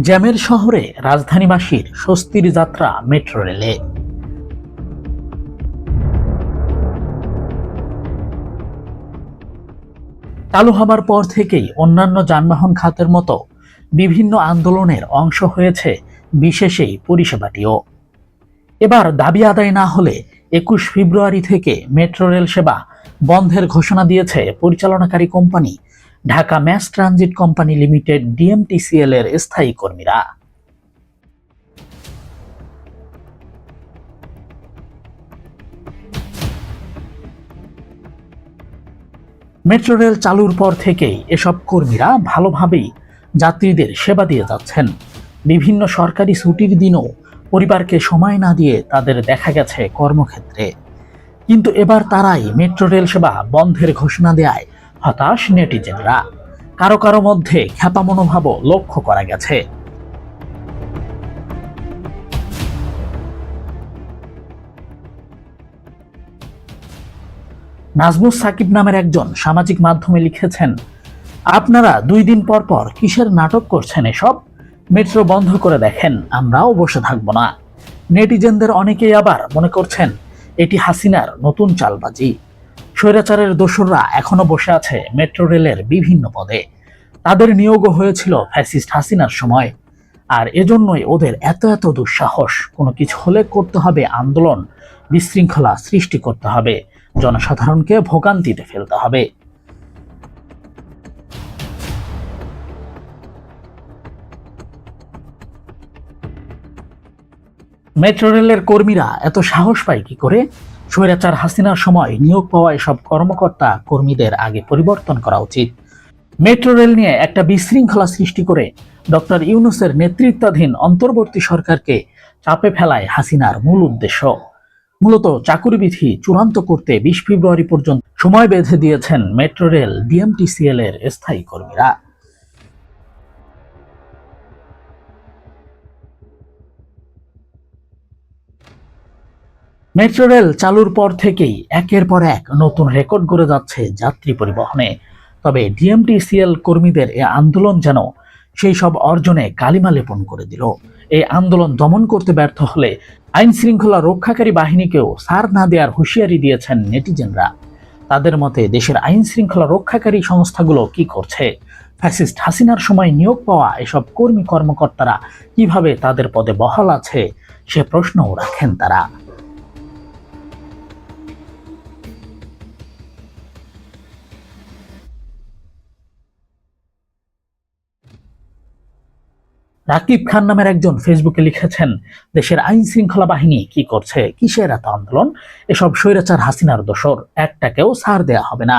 জ্যামের শহরে রাজধানীবাসীর স্বস্তির যাত্রা মেট্রো রেলে। চালু হবার পর থেকেই অন্যান্য যানবাহন খাতের মতো বিভিন্ন আন্দোলনের অংশ হয়েছে বিশেষ এই পরিষেবাটিও। এবার দাবি আদায় না হলে একুশ ফেব্রুয়ারি থেকে মেট্রো রেল সেবা বন্ধের ঘোষণা দিয়েছে পরিচালনাকারী company Dhaka mass transit company limited DMTCL এর স্থায়ী কর্মীরা। মেট্রো রেল চালুর পর থেকেই এসব কর্মীরা ভালোভাবেই যাত্রীদের সেবা দিয়ে যাচ্ছেন। বিভিন্ন সরকারি ছুটির দিনও পরিবারকে সময় না দিয়ে তাদের দেখা গেছে কর্মক্ষেত্রে। কিন্তু এবার তারাই মেট্রো রেল সেবা বন্ধের ঘোষণা দেয়। হতাশ নেটিজেনরা। কারও কারও মধ্যে খ্যাপা মনোভাবও লক্ষ্য করা গেছে। নাজমুস সাকিব নামের একজন সামাজিক মাধ্যমে লিখেছেন, আপনারা দুই দিন পর পর কিসের নাটক করছেন এসব? মেট্রো বন্ধ করে দেখেন, আমরাও বসে থাকব না। নেটিজেনদের অনেকেই আবার মনে করছেন, এটি হাসিনার নতুন চালবাজি। স্বৈরাচারের দোসররা এখনও বসে আছে মেট্রো রেলের বিভিন্ন পদে। তাদের নিয়োগও হয়েছিল ফ্যাসিস্ট হাসিনার সময়। আর এজন্যই ওদের এত এত দুঃসাহস। কোনো কিছু হলে করতে হবে আন্দোলন, বিশৃঙ্খলা সৃষ্টি করতে হবে। জনসাধারণকে ভোগান্তিতে ফেলতে হবে। মেট্রো রেলের কর্মীরা এত সাহস পায় কি করে? স্বৈরাচার হাসিনার সময় নিয়োগ পাওয়া এসব কর্মকর্তা কর্মীদের আগে পরিবর্তন করা উচিত। মেট্রো রেল নিয়ে একটা বিশৃঙ্খলা সৃষ্টি করে ডক্টর ইউনুসের নেতৃত্বাধীন অন্তর্বর্তী সরকারকে চাপে ফেলায় হাসিনার মূল উদ্দেশ্য। মূলত চাকুরিবিধি চূড়ান্ত করতে বিশ ফেব্রুয়ারি পর্যন্ত সময় বেঁধে দিয়েছেন মেট্রো রেল ডিএমটিসিএল এর স্থায়ী কর্মীরা। মেট্রো রেল চালুর পর থেকেই একের পর এক নতুন রেকর্ড গড়ে যাচ্ছে যাত্রী পরিবহনে। তবে ডিএমটিসিএল কর্মীদের এ আন্দোলন যেন সেই সব অর্জনে কালিমা লেপন করে দিল। এই আন্দোলন দমন করতে ব্যর্থ হলে আইন শৃঙ্খলা রক্ষাকারী বাহিনীকেও সার না দেওয়ার হুঁশিয়ারি দিয়েছেন নেটিজেনরা। তাদের মতে দেশের আইন শৃঙ্খলা রক্ষাকারী সংস্থাগুলো কি করছে? ফ্যাসিস্ট হাসিনার সময় নিয়োগ পাওয়া এসব কর্মী কর্মকর্তারা কীভাবে তাদের পদে বহাল আছে? সে প্রশ্নও রাখেন তারা। রাকিব খান নামের একজন ফেসবুকে লিখেছেন, দেশের আইন শৃঙ্খলা বাহিনী কি করছে? কিসের এত আন্দোলন? এসব স্বৈরাচার হাসিনার দোষর, একটাকেও ছাড় দেয়া হবে না।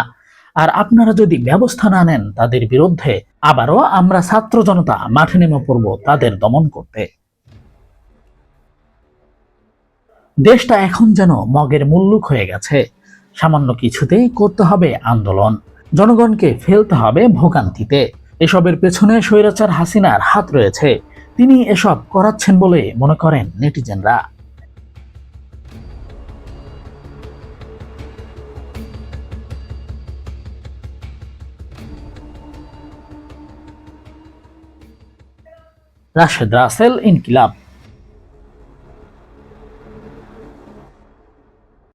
আর আপনারা যদি ব্যবস্থা না নেন তাদের বিরুদ্ধে, আবারও আমরা ছাত্র জনতা মাঠে নেমে পড়ব তাদের দমন করতে। দেশটা এখন যেন মগের মুল্লুক হয়ে গেছে। সামান্য কিছুতেই করতে হবে আন্দোলন। জনগণকে ফেলতে হবে ভোগান্তিতে। এসবের পেছনে স্বৈরাচার হাসিনার হাত রয়েছে। তিনি এসব করাচ্ছেন বলে মনে করেন নেটিজেনরা। রাশেদ রাসেল, ইনকিলাব।